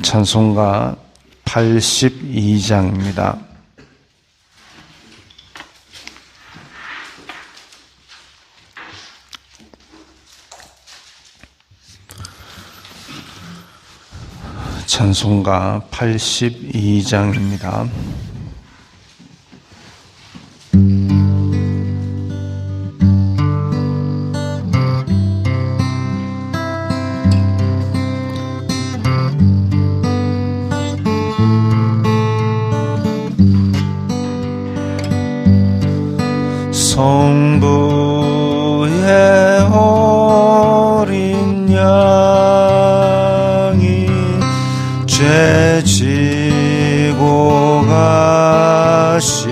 찬송가 82장입니다. 찬송가 82장입니다. 지고 가시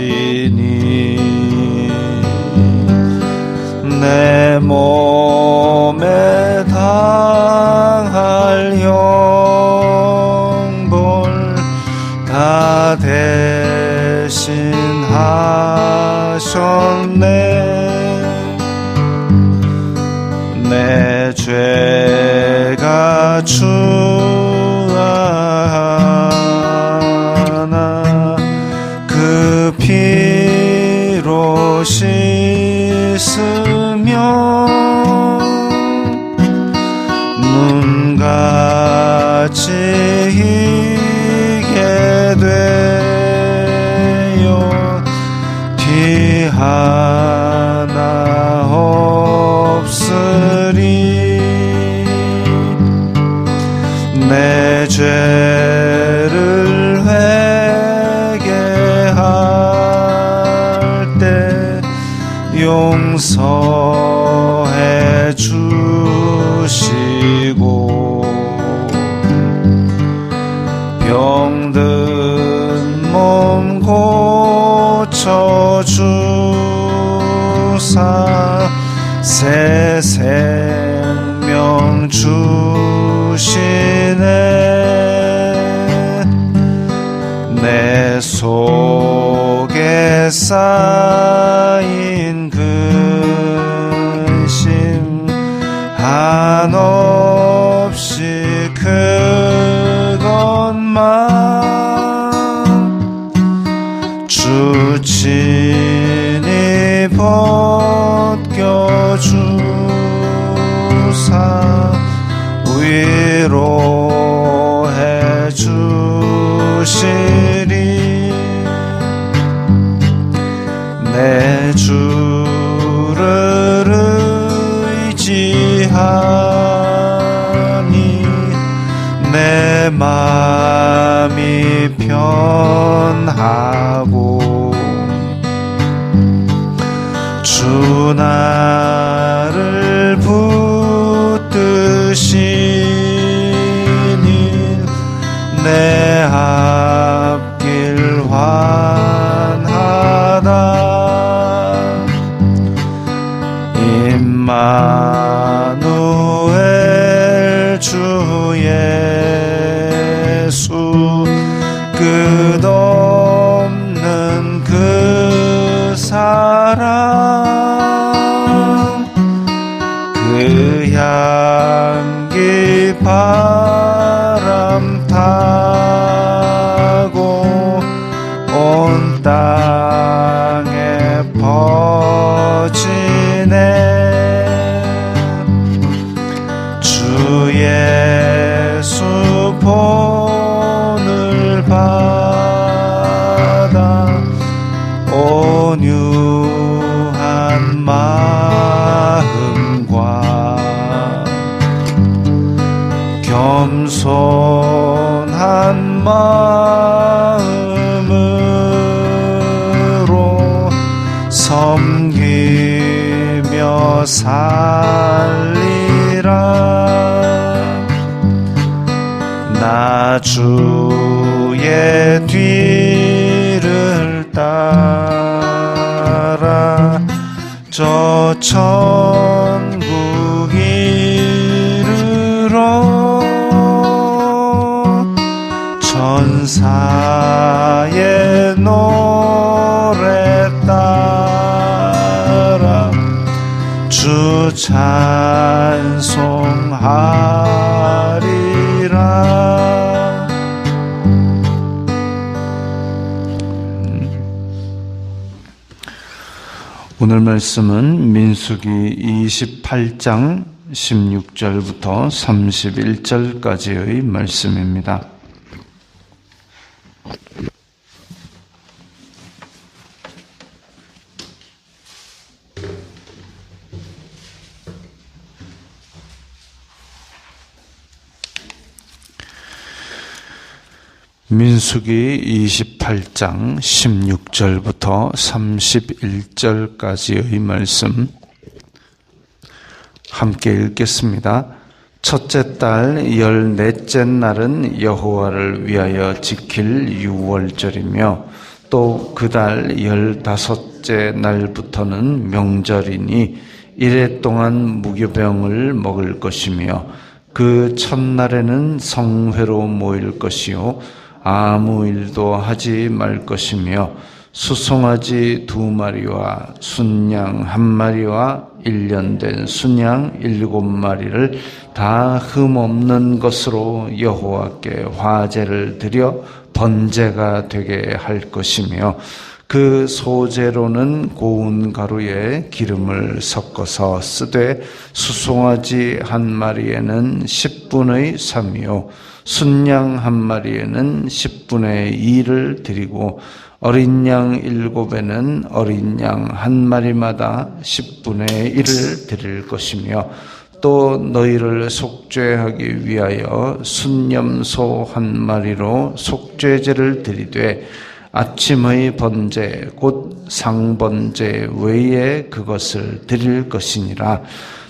쌓인 근심 한없이 그것만 주 친히 벗겨주사 위로해 주시 주나 찬송하리라 오늘 말씀은 민수기 28장 16절부터 31절까지의 말씀입니다. 민수기 28장 16절부터 31절까지의 말씀 함께 읽겠습니다. 첫째 달 열넷째 날은 여호와를 위하여 지킬 유월절이며 또 그 달 열다섯째 날부터는 명절이니 이래 동안 무교병을 먹을 것이며 그 첫날에는 성회로 모일 것이요 아무 일도 하지 말 것이며 수송아지 두 마리와 순양 한 마리와 일년된 순양 일곱 마리를 다 흠없는 것으로 여호와께 화제를 드려 번제가 되게 할 것이며 그 소재로는 고운 가루에 기름을 섞어서 쓰되 수송아지 한 마리에는 10분의 3이요 순양 한 마리에는 10분의 2를 드리고 어린 양 일곱에는 어린 양 한 마리마다 10분의 1을 드릴 것이며 또 너희를 속죄하기 위하여 순념소 한 마리로 속죄제를 드리되 아침의 번제 곧 상번제 외에 그것을 드릴 것이니라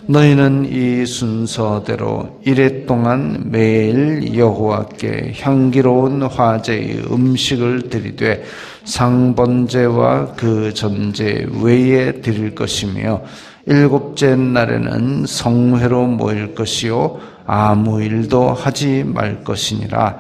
너희는 이 순서대로 이래 동안 매일 여호와께 향기로운 화제의 음식을 드리되 상번제와 그 전제 외에 드릴 것이며 일곱째 날에는 성회로 모일 것이요 아무 일도 하지 말 것이니라.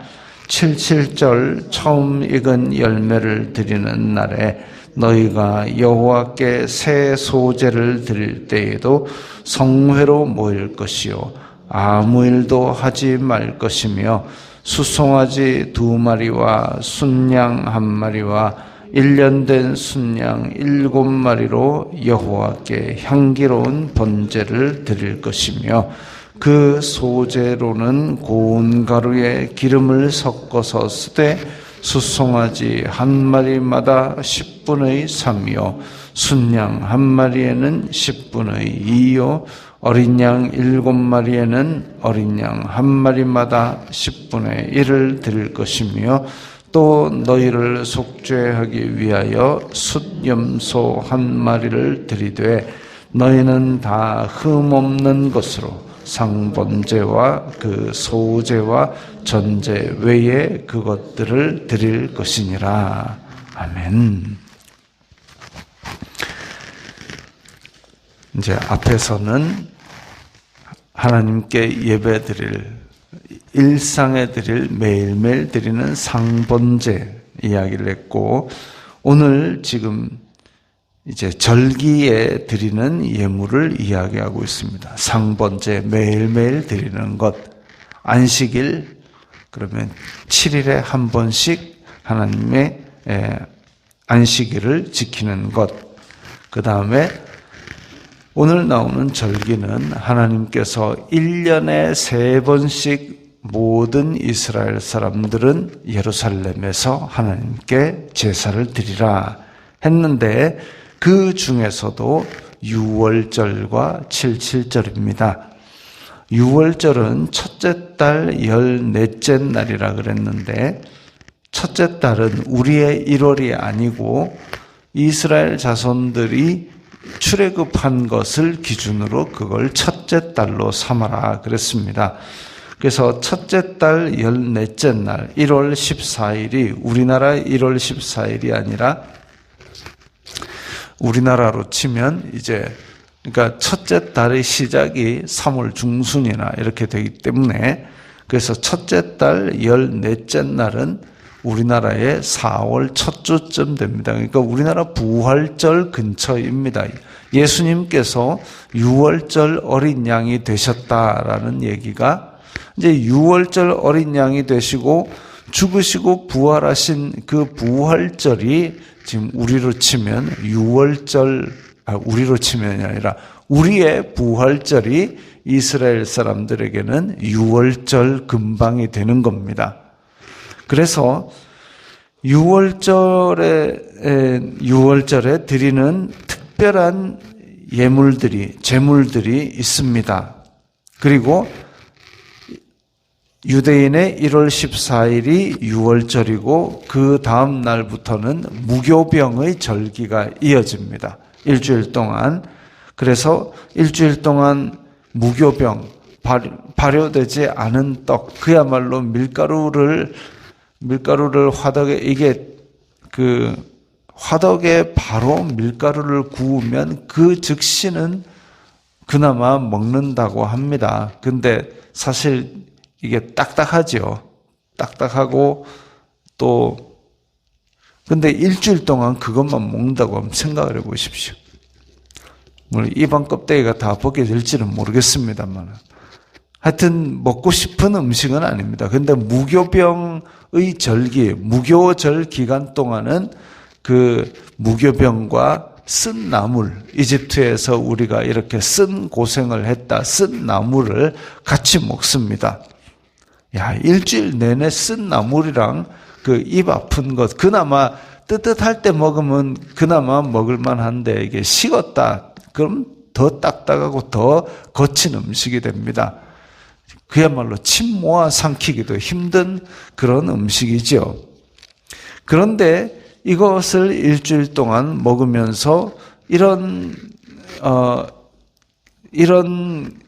77절 처음 익은 열매를 드리는 날에 너희가 여호와께 새 소제를 드릴 때에도 성회로 모일 것이요 아무 일도 하지 말 것이며 수송아지 두 마리와 순양 한 마리와 일년된 순양 일곱 마리로 여호와께 향기로운 번제를 드릴 것이며 그 소재로는 고운 가루에 기름을 섞어서 쓰되 수송아지 한 마리마다 10분의 3이요. 순양 한 마리에는 10분의 2요. 어린 양 일곱 마리에는 어린 양 한 마리마다 10분의 1을 드릴 것이며 또 너희를 속죄하기 위하여 숫염소 한 마리를 드리되 너희는 다 흠 없는 것으로 상번제와 그 소제와 전제 외에 그것들을 드릴 것이니라. 아멘. 이제 앞에서는 하나님께 예배 드릴 일상에 드릴 매일매일 드리는 상번제 이야기를 했고 오늘 지금 이제 절기에 드리는 예물을 이야기하고 있습니다. 상번제 매일매일 드리는 것, 안식일 그러면 7일에 한 번씩 하나님의 안식일을 지키는 것. 그 다음에 오늘 나오는 절기는 하나님께서 1년에 세 번씩 모든 이스라엘 사람들은 예루살렘에서 하나님께 제사를 드리라 했는데 그 중에서도 6월절과 77절입니다. 6월절은 첫째 달 열넷째 날이라 그랬는데 첫째 달은 우리의 1월이 아니고 이스라엘 자손들이 출애굽한 것을 기준으로 그걸 첫째 달로 삼아라 그랬습니다. 그래서 첫째 달 열넷째 날 1월 14일이 우리나라 1월 14일이 아니라 우리나라로 치면 이제 그러니까 첫째 달의 시작이 3월 중순이나 이렇게 되기 때문에 그래서 첫째 달 열넷째 날은 우리나라의 4월 첫 주쯤 됩니다. 그러니까 우리나라 부활절 근처입니다. 예수님께서 6월절 어린 양이 되셨다라는 얘기가 이제 6월절 어린 양이 되시고 죽으시고 부활하신 그 부활절이 지금 우리로 치면 6월절 아, 우리로 치면이 아니라 우리의 부활절이 이스라엘 사람들에게는 6월절 근방이 되는 겁니다. 그래서 6월절에 6월절에 드리는 특별한 예물들이 제물들이 있습니다. 그리고 유대인의 1월 14일이 6월절이고 그 다음 날부터는 무교병의 절기가 이어집니다. 일주일 동안. 그래서 일주일 동안 무교병, 발효되지 않은 떡, 그야말로 밀가루를, 밀가루를 화덕에, 이게 그 화덕에 바로 밀가루를 구우면 그 즉시는 그나마 먹는다고 합니다. 근데 사실 이게 딱딱하죠. 딱딱하고 또 근데 일주일 동안 그것만 먹는다고 한번 생각을 해 보십시오. 물론 입안 껍데기가 다 벗겨질지는 모르겠습니다만 하여튼 먹고 싶은 음식은 아닙니다. 근데 무교병의 절기, 무교절 기간 동안은 그 무교병과 쓴 나물, 이집트에서 우리가 이렇게 쓴 고생을 했다, 쓴 나물을 같이 먹습니다. 야, 일주일 내내 쓴 나물이랑 그 입 아픈 것, 그나마 뜨뜻할 때 먹으면 그나마 먹을만 한데 이게 식었다. 그럼 더 딱딱하고 더 거친 음식이 됩니다. 그야말로 침 모아 삼키기도 힘든 그런 음식이지요. 그런데 이것을 일주일 동안 먹으면서 이런 어 이런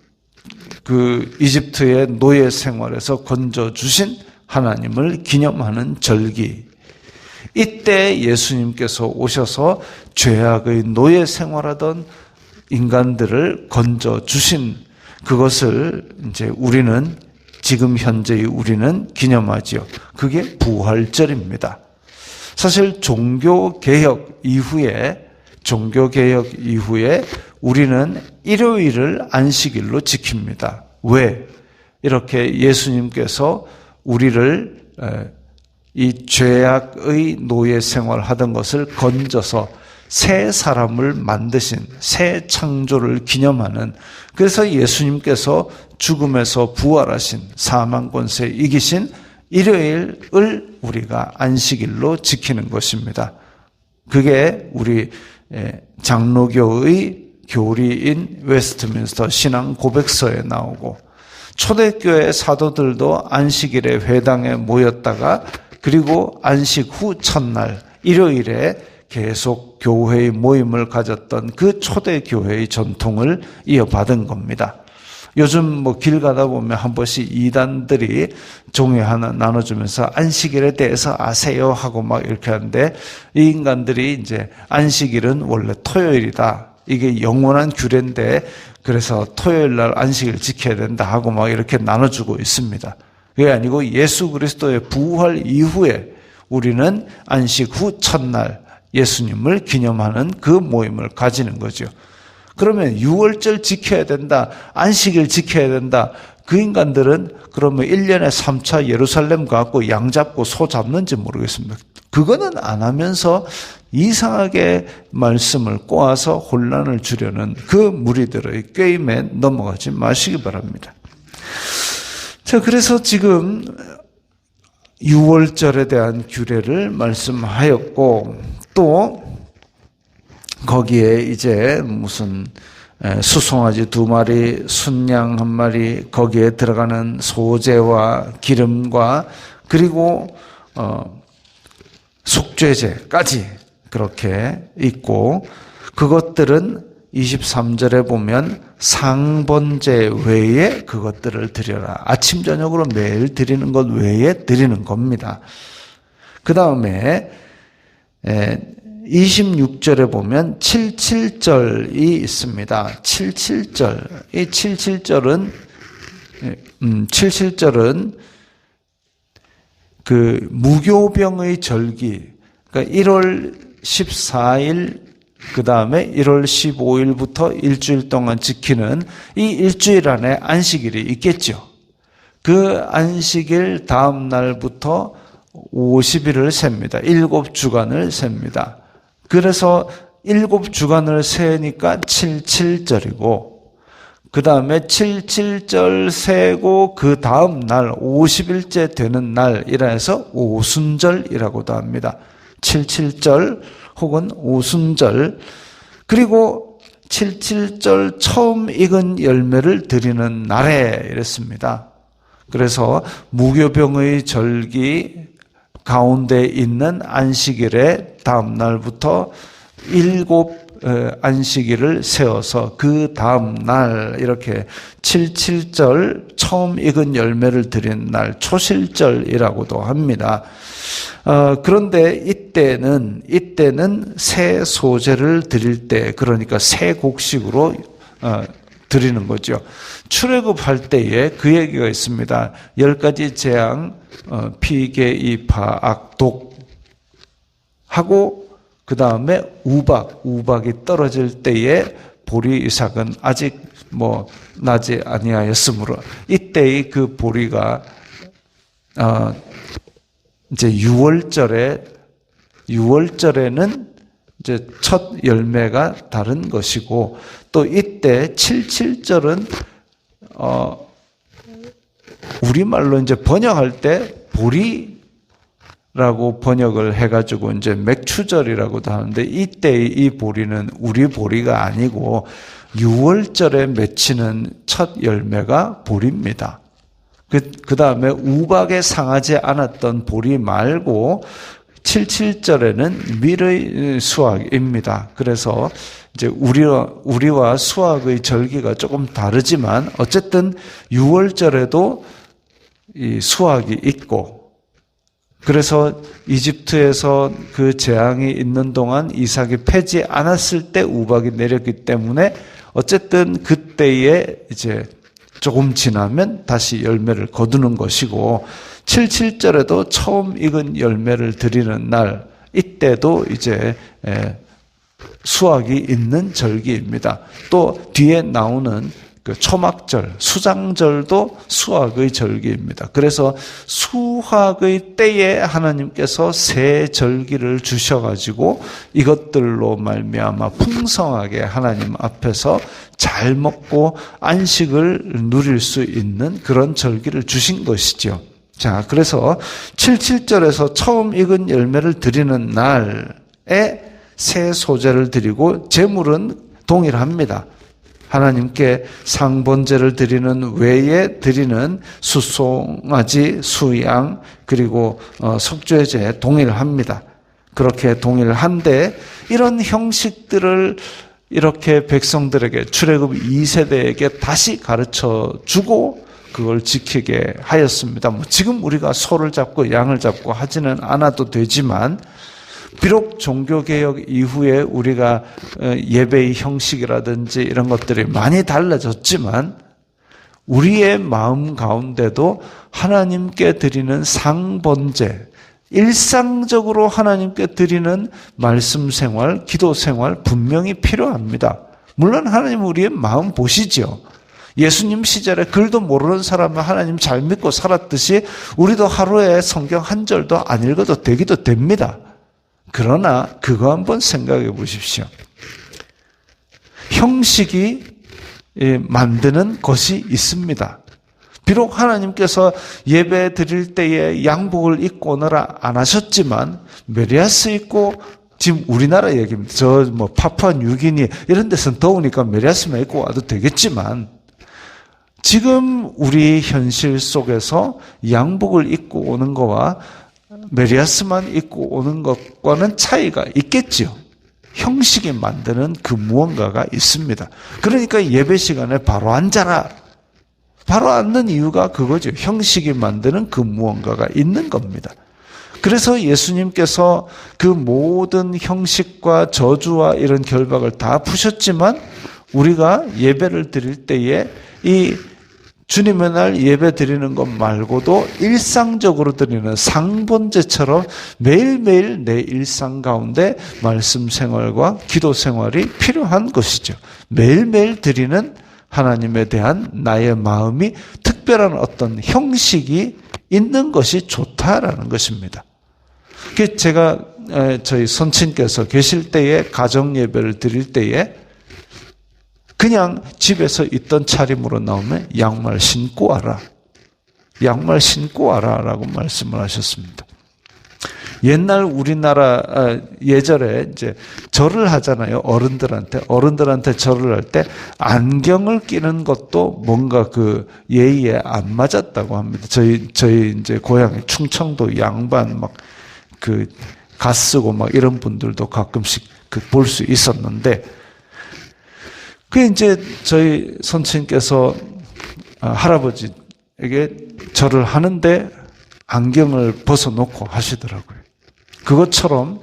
그 이집트의 노예 생활에서 건져 주신 하나님을 기념하는 절기. 이때 예수님께서 오셔서 죄악의 노예 생활하던 인간들을 건져 주신 그것을 이제 우리는 지금 현재의 우리는 기념하지요. 그게 부활절입니다. 사실 종교 개혁 이후에 종교 개혁 이후에 우리는 일요일을 안식일로 지킵니다. 왜? 이렇게 예수님께서 우리를 이 죄악의 노예 생활하던 것을 건져서 새 사람을 만드신 새 창조를 기념하는 그래서 예수님께서 죽음에서 부활하신 사망 권세 이기신 일요일을 우리가 안식일로 지키는 것입니다. 그게 우리 장로교의 교리인 웨스트민스터 신앙 고백서에 나오고 초대교회 사도들도 안식일에 회당에 모였다가 그리고 안식 후 첫날 일요일에 계속 교회의 모임을 가졌던 그 초대교회의 전통을 이어받은 겁니다. 요즘 뭐 길 가다 보면 한 번씩 이단들이 종이 하나 나눠주면서 안식일에 대해서 아세요 하고 막 이렇게 하는데 이 인간들이 이제 안식일은 원래 토요일이다. 이게 영원한 규례인데 그래서 토요일 날 안식일 지켜야 된다 하고 막 이렇게 나눠주고 있습니다. 그게 아니고 예수 그리스도의 부활 이후에 우리는 안식 후 첫날 예수님을 기념하는 그 모임을 가지는 거죠. 그러면 6월절 지켜야 된다. 안식일 지켜야 된다. 그 인간들은 그러면 1년에 3차 예루살렘 가고 양 잡고 소 잡는지 모르겠습니다. 그거는 안 하면서 이상하게 말씀을 꼬아서 혼란을 주려는 그 무리들의 게임에 넘어가지 마시기 바랍니다. 자, 그래서 지금 6월절에 대한 규례를 말씀하였고 또 거기에 이제 무슨 수송아지 두 마리, 순양 한 마리, 거기에 들어가는 소재와 기름과 그리고 어, 속죄제까지 그렇게 있고 그것들은 23절에 보면 상번제 외에 그것들을 드려라. 아침 저녁으로 매일 드리는 것 외에 드리는 겁니다. 그 다음에 26절에 보면 77절이 있습니다. 77절. 이 77절은 음, 77절은 그 무교병의 절기. 그러니까 1월 14일 그 다음에 1월 15일부터 일주일 동안 지키는 이 일주일 안에 안식일이 있겠죠. 그 안식일 다음 날부터 50일을 셉니다. 일곱 주간을 셉니다. 그래서 일곱 주간을 세니까 77절이고, 그 다음에 77절 세고 그 다음 날 50일째 되는 날 이라 해서 오순절이라고도 합니다. 77절 혹은 오순절 그리고 77절 처음 익은 열매를 드리는 날에 이랬습니다. 그래서 무교병의 절기 가운데 있는 안식일의 다음 날부터 일곱 안식일을 세워서 그 다음 날 이렇게 77절 처음 익은 열매를 드린 날 초실절이라고도 합니다. 어, 그런데 이때는 이때는 새 소재를 드릴 때 그러니까 새 곡식으로 어, 드리는 거죠. 출애굽할 때에 그 얘기가 있습니다. 열 가지 재앙, 어, 피계, 이파, 악, 독 하고 그 다음에 우박, 우박이 떨어질 때에 보리 이삭은 아직 뭐 나지 아니하였으므로 이때의 그 보리가 어, 이제 6월절에 6월절에는 이제 첫 열매가 다른 것이고 또 이때 77절은 어 우리말로 이제 번역할 때 보리라고 번역을 해 가지고 이제 맥추절이라고도 하는데 이때의 이 보리는 우리 보리가 아니고 6월절에 맺히는 첫 열매가 보리입니다. 그, 그 다음에 우박에 상하지 않았던 보리 말고 77절에는 밀의 수확입니다. 그래서 이제 우리와, 우리와 수확의 절기가 조금 다르지만 어쨌든 6월절에도 이 수확이 있고 그래서 이집트에서 그 재앙이 있는 동안 이삭이 패지 않았을 때 우박이 내렸기 때문에 어쨌든 그때에 이제 조금 지나면 다시 열매를 거두는 것이고 77절에도 처음 익은 열매를 드리는 날 이때도 이제 수확이 있는 절기입니다. 또 뒤에 나오는 그 초막절, 수장절도 수확의 절기입니다. 그래서 수확의 때에 하나님께서 새 절기를 주셔가지고 이것들로 말미암아 풍성하게 하나님 앞에서 잘 먹고 안식을 누릴 수 있는 그런 절기를 주신 것이죠. 자, 그래서 77절에서 처음 익은 열매를 드리는 날에 새 소재를 드리고 제물은 동일합니다. 하나님께 상번제를 드리는 외에 드리는 수송아지, 수양 그리고 어, 속죄제 동일합니다. 그렇게 동일한데 이런 형식들을 이렇게 백성들에게 출애굽 2세대에게 다시 가르쳐 주고 그걸 지키게 하였습니다. 뭐 지금 우리가 소를 잡고 양을 잡고 하지는 않아도 되지만 비록 종교개혁 이후에 우리가 어, 예배의 형식이라든지 이런 것들이 많이 달라졌지만 우리의 마음 가운데도 하나님께 드리는 상번제, 일상적으로 하나님께 드리는 말씀 생활, 기도 생활 분명히 필요합니다. 물론 하나님 우리의 마음 보시죠. 예수님 시절에 글도 모르는 사람은 하나님 잘 믿고 살았듯이 우리도 하루에 성경 한 절도 안 읽어도 되기도 됩니다. 그러나 그거 한번 생각해 보십시오. 형식이 예, 만드는 것이 있습니다. 비록 하나님께서 예배 드릴 때에 양복을 입고 오너라 안 하셨지만 메리아스 입고 지금 우리나라 얘기입니다. 저 뭐 파푸아 뉴기니 이런 데서는 더우니까 메리아스만 입고 와도 되겠지만 지금 우리 현실 속에서 양복을 입고 오는 거와 메리아스만 입고 오는 것과는 차이가 있겠지요. 형식이 만드는 그 무언가가 있습니다. 그러니까 예배 시간에 바로 앉아라. 바로 앉는 이유가 그거죠. 형식이 만드는 그 무언가가 있는 겁니다. 그래서 예수님께서 그 모든 형식과 저주와 이런 결박을 다 푸셨지만 우리가 예배를 드릴 때에 이 주님의 날 예배 드리는 것 말고도 일상적으로 드리는 상번제처럼 매일매일 내 일상 가운데 말씀 생활과 기도 생활이 필요한 것이죠. 매일매일 드리는 하나님에 대한 나의 마음이 특별한 어떤 형식이 있는 것이 좋다라는 것입니다. 제가 저희 선친께서 계실 때에 가정 예배를 드릴 때에 그냥 집에서 있던 차림으로 나오면 양말 신고 와라. 양말 신고 와라 라고 말씀을 하셨습니다. 옛날 우리나라 아, 예절에 이제 절을 하잖아요. 어른들한테 어른들한테 절을 할 때 안경을 끼는 것도 뭔가 그 예의에 안 맞았다고 합니다. 저희 저희 이제 고향에 충청도 양반 막 그 가쓰고 막 이런 분들도 가끔씩 그 볼 수 있었는데 그 이제 저희 선친께서 아, 할아버지에게 절을 하는데 안경을 벗어놓고 하시더라고요. 그것처럼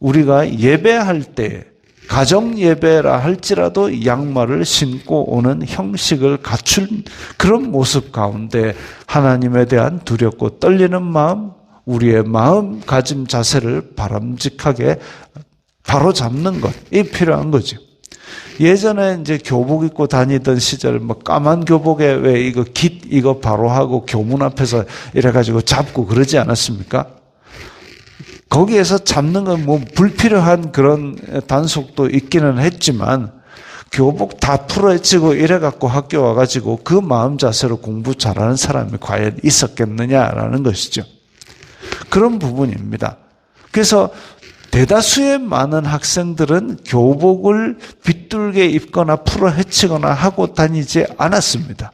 우리가 예배할 때 가정 예배라 할지라도 양말을 신고 오는 형식을 갖춘 그런 모습 가운데 하나님에 대한 두렵고 떨리는 마음, 우리의 마음 가짐 자세를 바람직하게 바로 잡는 것이 필요한 거죠. 예전에 이제 교복 입고 다니던 시절 뭐 까만 교복에 왜 이거 깃 이거 바로 하고 교문 앞에서 이래 가지고 잡고 그러지 않았습니까? 거기에서 잡는 건 뭐 불필요한 그런 단속도 있기는 했지만 교복 다 풀어헤치고 이래 갖고 학교 와 가지고 그 마음 자세로 공부 잘하는 사람이 과연 있었겠느냐라는 것이죠. 그런 부분입니다. 그래서 대다수의 많은 학생들은 교복을 빗뚤게 입거나 풀어 헤치거나 하고 다니지 않았습니다.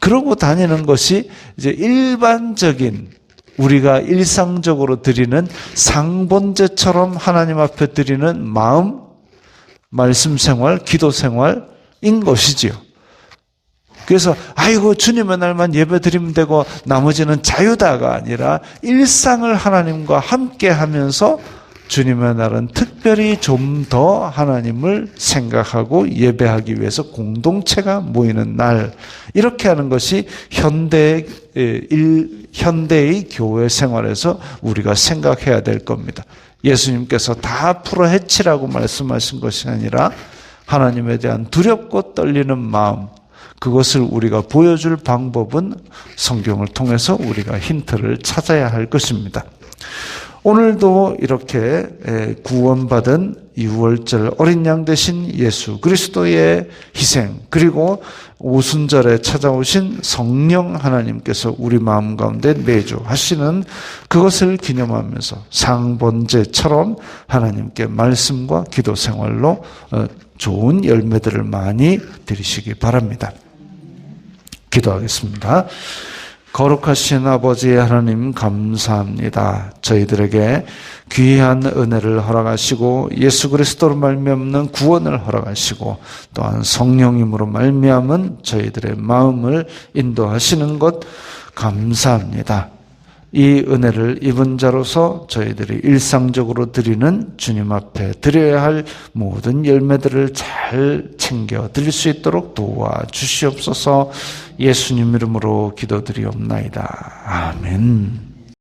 그러고 다니는 것이 이제 일반적인 우리가 일상적으로 드리는 상본제처럼 하나님 앞에 드리는 마음, 말씀 생활, 기도 생활인 것이지요. 그래서 아이고 주님의 날만 예배 드리면 되고 나머지는 자유다가 아니라 일상을 하나님과 함께 하면서 주님의 날은 특별히 좀 더 하나님을 생각하고 예배하기 위해서 공동체가 모이는 날 이렇게 하는 것이 현대 일 현대의 교회 생활에서 우리가 생각해야 될 겁니다. 예수님께서 다 풀어 헤치라고 말씀하신 것이 아니라 하나님에 대한 두렵고 떨리는 마음 그것을 우리가 보여줄 방법은 성경을 통해서 우리가 힌트를 찾아야 할 것입니다. 오늘도 이렇게 구원받은 6월절 어린 양 대신 예수 그리스도의 희생 그리고 오순절에 찾아오신 성령 하나님께서 우리 마음 가운데 내주하시는 그것을 기념하면서 상번제처럼 하나님께 말씀과 기도 생활로 어, 좋은 열매들을 많이 드리시기 바랍니다. 기도하겠습니다. 거룩하신 아버지 하나님 감사합니다. 저희들에게 귀한 은혜를 허락하시고 예수 그리스도로 말미암는 구원을 허락하시고 또한 성령님으로 말미암은 저희들의 마음을 인도하시는 것 감사합니다. 이 은혜를 입은 자로서 저희들이 일상적으로 드리는 주님 앞에 드려야 할 모든 열매들을 잘 챙겨 드릴 수 있도록 도와 주시옵소서 예수님 이름으로 기도드리옵나이다. 아멘.